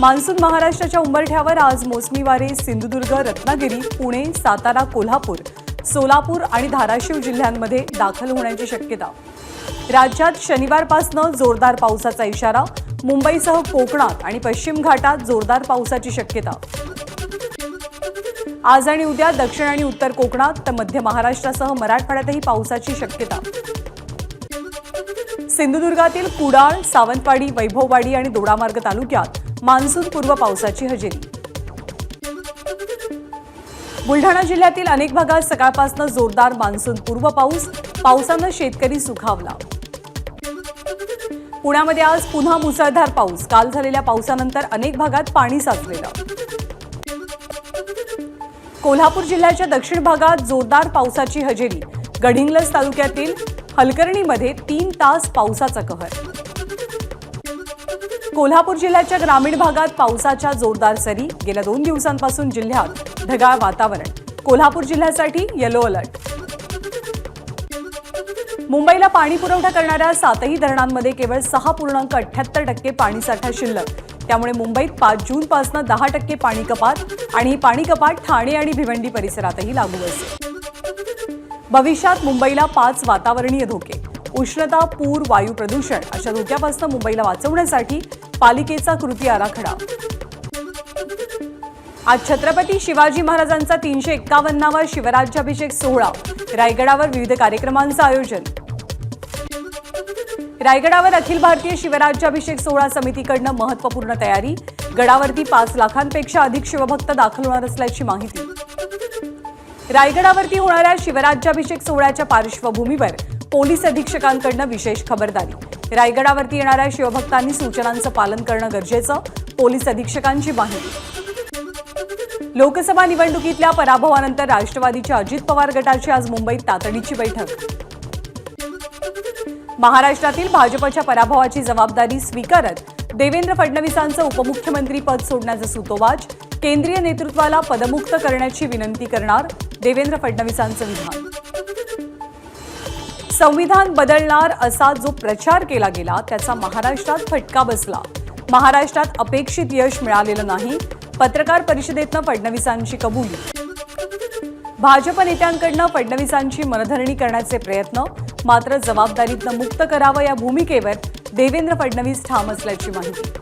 Monsoon महाराष्ट्राच्या उंबरठ्यावर आज मोसमी वारे सिंधुदुर्ग रत्नागिरी पुणे सातारा कोल्हापूर सोलापूर आणि धाराशिव जिल्ह्यांमध्ये दाखल होण्याची शक्यता. राज्यात शनिवारपासनं जोरदार पावसाचा इशारा मुंबईसह कोकणात आणि पश्चिम घाटात जोरदार पावसाची शक्यता. आज आणि उद्या दक्षिण आणि उत्तर कोकणात तर मध्य महाराष्ट्रासह मराठवाड्यातही पावसाची शक्यता. सिंधुदुर्गातील कुडाळ सावंतवाडी वैभववाडी आणि दोडामार्ग तालुक्यात मान्सून पूर्व पावसाची हजेरी. बुलढाणा जिल्ह्यातील अनेक भागात सकाळपासून जोरदार मान्सून पूर्व पाऊस पावसानं शेतकरी सुखावला. पुण्यामध्ये आज पुन्हा मुसळधार पाऊस. काल झालेल्या पावसानंतर अनेक भागात पाणी साचलेलं. कोल्हापूर जिल्ह्याच्या दक्षिण भागात जोरदार पावसाची हजेरी. गडिंग्लज तालुक्यातील हलकर्णीमध्ये तीन तास पावसाचा कहर. कोल्हापूर जिल्ह्याच्या ग्रामीण भागात पावसाच्या जोरदार सरी. गेल्या दोन दिवसांपासून जिल्ह्यात ढगाळ वातावरण. कोल्हापूर जिल्ह्यासाठी येलो अलर्ट मुंबईला पाणी पुरवठा करणाऱ्या सातही धरणांमध्ये केवळ सहा पूर्णांक अठ्याहत्तर टक्के पाणीसाठा शिल्लक. त्यामुळे मुंबईत पाच जूनपासून दहा टक्के पाणी कपात आणि ही पाणी कपात ठाणे आणि भिवंडी परिसरातही लागू असेल. भविष्यात मुंबईला पाच वातावरणीय धोके. उष्णता पूर वायू प्रदूषण अशा धोक्यापासून मुंबईला वाचवण्यासाठी पालिकेचा कृती आराखडा. आज छत्रपती शिवाजी महाराजांचा तीनशे एक्कावन्नावा शिवराज्याभिषेक सोहळा. रायगडावर विविध कार्यक्रमांचं आयोजन. रायगडावर अखिल भारतीय शिवराज्याभिषेक सोहळा समितीकडनं महत्त्वपूर्ण तयारी. गडावरती पाच लाखांपेक्षा अधिक शिवभक्त दाखल होणार असल्याची माहिती. रायगडावरती होणाऱ्या शिवराज्याभिषेक सोहळ्याच्या पार्श्वभूमीवर पोलीस अधीक्षकांकडनं विशेष खबरदारी. रायगडावरती येणाऱ्या शिवभक्तांनी सूचनांचं पालन करणं गरजेचं पोलीस अधीक्षकांची माहिती. लोकसभा निवडणुकीतल्या पराभवानंतर राष्ट्रवादीच्या अजित पवार गटाची आज मुंबईत तातडीची बैठक. महाराष्ट्रातील भाजपच्या पराभवाची जबाबदारी स्वीकारत देवेंद्र फडणवीसांचं उपमुख्यमंत्री पद सोडण्याचं सूतोवाच केंद्रीय नेतृत्वाला पदमुक्त करण्याची विनंती करणार देवेंद्र फडणवीसांचं विधान. संविधान बदलणार असा जो प्रचार केला गेला त्याचा महाराष्ट्रात फटका बसला. महाराष्ट्रात अपेक्षित यश मिळालेलं नाही पत्रकार परिषदेतनं फडणवीसांची कबुली. भाजप नेत्यांकडनं फडणवीसांची मनधरणी करण्याचे प्रयत्न मात्र जबाबदारीतनं मुक्त करावं या भूमिकेवर देवेंद्र फडणवीस ठाम असल्याची माहिती.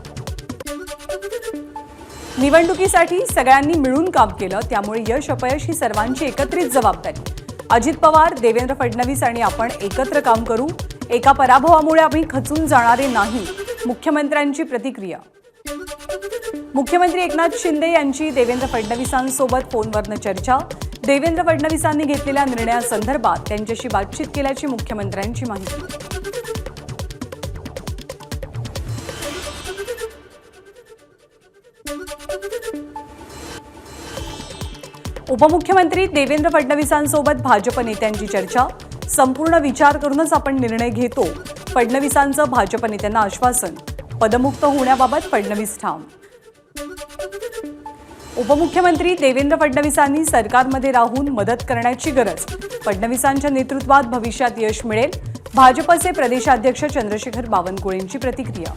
निवडणुकीसाठी सगळ्यांनी मिळून काम केलं त्यामुळे यश अपयश ही सर्वांची एकत्रित जबाबदारी. अजित पवार देवेंद्र फडणवीस आणि आपण एकत्र काम करू. एका पराभवामुळे आम्ही खचून जाणारे नाही मुख्यमंत्र्यांची प्रतिक्रिया. मुख्यमंत्री एकनाथ शिंदे यांची देवेंद्र फडणवीसांसोबत फोनवरनं चर्चा. देवेंद्र फडणवीसांनी घेतलेल्या निर्णयासंदर्भात त्यांच्याशी बातचीत केल्याची मुख्यमंत्र्यांची माहिती. उपमुख्यमंत्री देवेंद्र फडणवीसांसोबत भाजप नेत्यांची चर्चा. संपूर्ण विचार करूनच आपण निर्णय घेतो. फडणवीसांचं भाजप नेत्यांना आश्वासन. पदमुक्त होण्याबाबत फडणवीस ठाम. उपमुख्यमंत्री देवेंद्र फडणवीसांनी सरकारमध्ये राहून मदत करण्याची गरज. फडणवीसांच्या नेतृत्वात भविष्यात यश मिळेल. भाजपचे प्रदेशाध्यक्ष चंद्रशेखर बावनकुळेंची प्रतिक्रिया.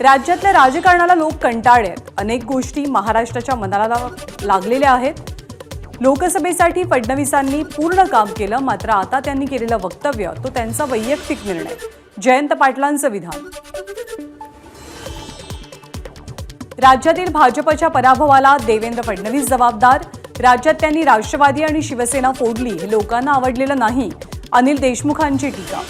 राज्यातल्या राजकारणाला लोक कंटाळले आहेत. अनेक गोष्टी महाराष्ट्राच्या मनाला लागलेल्या आहेत. लोकसभेसाठी फडणवीसांनी पूर्ण काम केलं मात्र आता त्यांनी केलेलं वक्तव्य तो त्यांचा वैयक्तिक निर्णय. जयंत पाटलांचं विधान. राज्यातील भाजपच्या पराभवाला देवेंद्र फडणवीस जबाबदार. राज्यात त्यांनी राष्ट्रवादी आणि शिवसेना फोडली हे लोकांना आवडलेलं नाही. अनिल देशमुखांची टीका.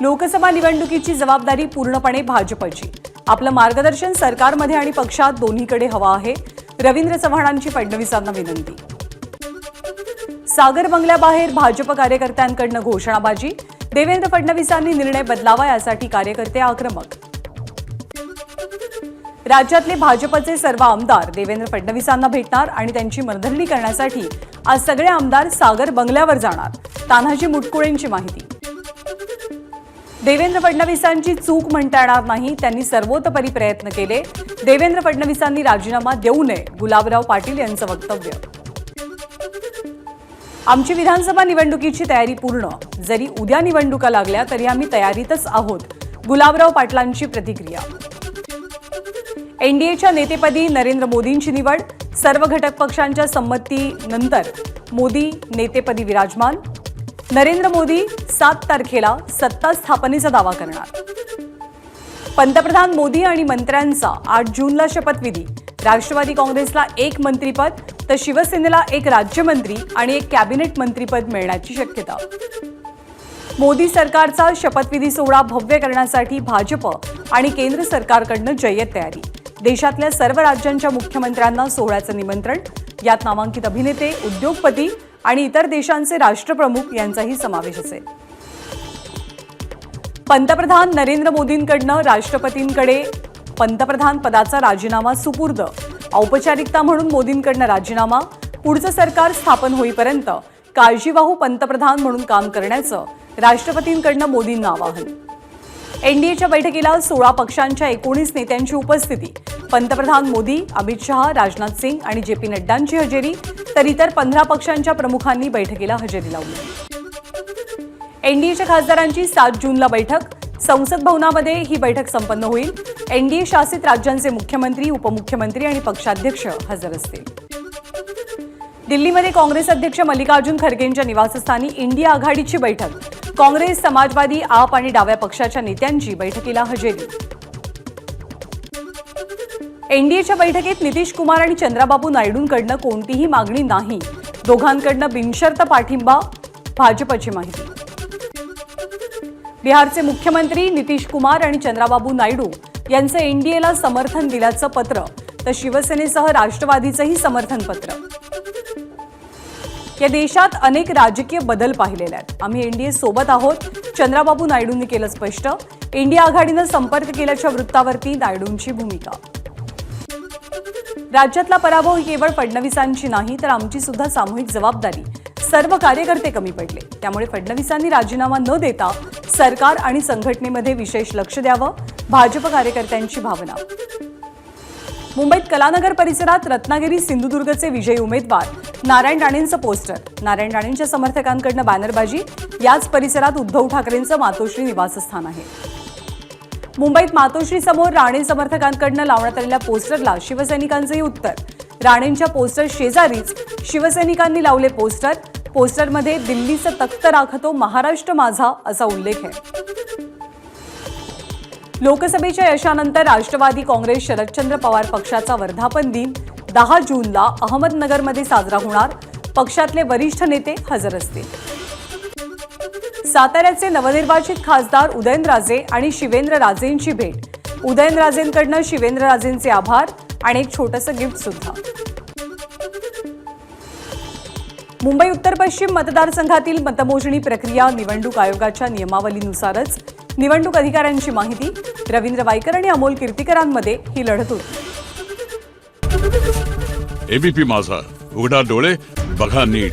लोकसभा निवडणुकीची जबाबदारी पूर्णपणे भाजपची. आपलं मार्गदर्शन सरकारमध्ये आणि पक्षात दोन्हीकडे हवं आहे. रवींद्र चव्हाणांची फडणवीसांना विनंती. सागर बंगल्याबाहेर भाजप कार्यकर्त्यांकडनं घोषणाबाजी. देवेंद्र फडणवीसांनी निर्णय बदलावा यासाठी कार्यकर्ते आक्रमक. राज्यातले भाजपचे सर्व आमदार देवेंद्र फडणवीसांना भेटणार आणि त्यांची मनधरणी करण्यासाठी आज सगळे आमदार सागर बंगल्यावर जाणार. तान्हाजी मुटकुळेंची माहिती. देवेंद्र फडणवीसांची चूक म्हणता येणार नाही त्यांनी सर्वोतपरी प्रयत्न केले. देवेंद्र फडणवीसांनी राजीनामा देऊ नये गुलाबराव पाटील यांचं वक्तव्य. आमची विधानसभा निवडणुकीची तयारी पूर्ण. जरी उद्या निवडणुका लागल्या तरी आम्ही तयारीतच आहोत गुलाबराव पाटलांची प्रतिक्रिया. एनडीएच्या नेतेपदी नरेंद्र मोदींची निवड सर्व घटक पक्षांच्या संमतीनंतर मोदी नेतेपदी विराजमान. नरेंद्र मोदी सात तारखेला सत्ता स्थापनेचा दावा करणार. पंतप्रधान मोदी आणि मंत्र्यांचा आठ जूनला शपथविधी. राष्ट्रवादी काँग्रेसला एक मंत्रीपद तर शिवसेनेला एक राज्यमंत्री आणि एक कॅबिनेट मंत्रीपद मिळण्याची शक्यता. मोदी सरकारचा शपथविधी सोहळा भव्य करण्यासाठी भाजप आणि केंद्र सरकारकडनं जय्यत तयारी. देशातल्या सर्व राज्यांच्या मुख्यमंत्र्यांना सोहळ्याचं निमंत्रण. यात नामांकित अभिनेते उद्योगपती आणि इतर देशांचे राष्ट्रप्रमुख यांचाही समावेश असेल. पंतप्रधान नरेंद्र मोदींकडनं राष्ट्रपतींकडे पंतप्रधान पदाचा राजीनामा सुपूर्द. औपचारिकता म्हणून मोदींकडनं राजीनामा. पुढचं सरकार स्थापन होईपर्यंत काळजीवाहू पंतप्रधान म्हणून काम करण्याचं राष्ट्रपतींकडनं मोदींना आवाहन. एनडीएच्या बैठकीला सोळा पक्षांच्या एकोणीस नेत्यांची उपस्थिती. पंतप्रधान मोदी अमित शहा राजनाथ सिंग आणि जे पी नड्डांची हजेरी तर इतर पंधरा पक्षांच्या प्रमुखांनी बैठकीला हजेरी लावली. एनडीएच्या खासदारांची सात जूनला बैठक. संसद भवनामध्ये ही बैठक संपन्न होईल. एनडीए शासित राज्यांचे मुख्यमंत्री उपमुख्यमंत्री आणि पक्षाध्यक्ष हजर असतील. दिल्लीमध्ये काँग्रेस अध्यक्ष मल्लिकार्जुन खरगेंच्या निवासस्थानी इंडिया आघाडीची बैठक. काँग्रेस समाजवादी आप आणि डाव्या पक्षाच्या नेत्यांची बैठकीला हजेरी. एनडीएच्या बैठकीत नितीश कुमार आणि चंद्राबाबू नायडूंकडनं कोणतीही मागणी नाही. दोघांकडनं बिनशर्त पाठिंबा. भाजपची माहिती. बिहारचे मुख्यमंत्री नितीश कुमार आणि चंद्राबाबू नायडू यांचं एनडीएला समर्थन दिल्याचं पत्र तर शिवसेनेसह राष्ट्रवादीचंही समर्थन पत्र. या देशात अनेक राजकीय बदल पाहिलेले आहेत. आम्ही एनडीए सोबत आहोत. चंद्राबाबू नायडूंनी केलं स्पष्ट. एनडीए आघाडीनं संपर्क केल्याच्या वृत्तावरती नायडूंची भूमिका. राज्यातला पराभव ही केवळ फडणवीसांची नाही तर आमची सुद्धा सामूहिक जबाबदारी. सर्व कार्यकर्ते कमी पडले. त्यामुळे फडणवीसांनी राजीनामा न देता सरकार आणि संघटनेमध्ये विशेष लक्ष द्यावं भाजप कार्यकर्त्यांची भावना. मुंबईत कलानगर परिसरात रत्नागिरी सिंधुदुर्गचे विजयी उमेदवार नारायण राणेंचं पोस्टर नारायण राणेंच्या समर्थकांकडनं बॅनरबाजी याच परिसरात उद्धव ठाकरेंचं मातोश्री निवासस्थान आहे. मुंबईत मातोश्री समोर राणे समर्थकांकडनं लावण्यात आलेल्या पोस्टरला शिवसैनिकांचंही उत्तर. राणेंच्या पोस्टर शेजारीच शिवसैनिकांनी लावले पोस्टर पोस्टरमध्ये दिल्लीचं तख्त राखतो महाराष्ट्र माझा असा उल्लेख आहे. लोकसभेच्या यशानंतर राष्ट्रवादी काँग्रेस शरदचंद्र पवार पक्षाचा वर्धापन दिन दहा जूनला अहमदनगरमध्ये साजरा होणार. पक्षातले वरिष्ठ नेते हजर असतील. साताऱ्याचे नवनिर्वाचित खासदार उदयनराजे आणि शिवेंद्रराजेंची भेट. उदयनराजेंकडनं शिवेंद्रराजेंचे आभार आणि एक छोटंसं गिफ्ट सुद्धा. मुंबई उत्तर पश्चिम मतदारसंघातील मतमोजणी प्रक्रिया निवडणूक आयोगाच्या नियमावलीनुसारच. निवडणूक अधिकाऱ्यांची माहिती रवींद्र वायकर आणि अमोल कीर्तीकरांमध्ये ही लढत होती. एबीपी माझा. उघडा डोळे बघा नीट.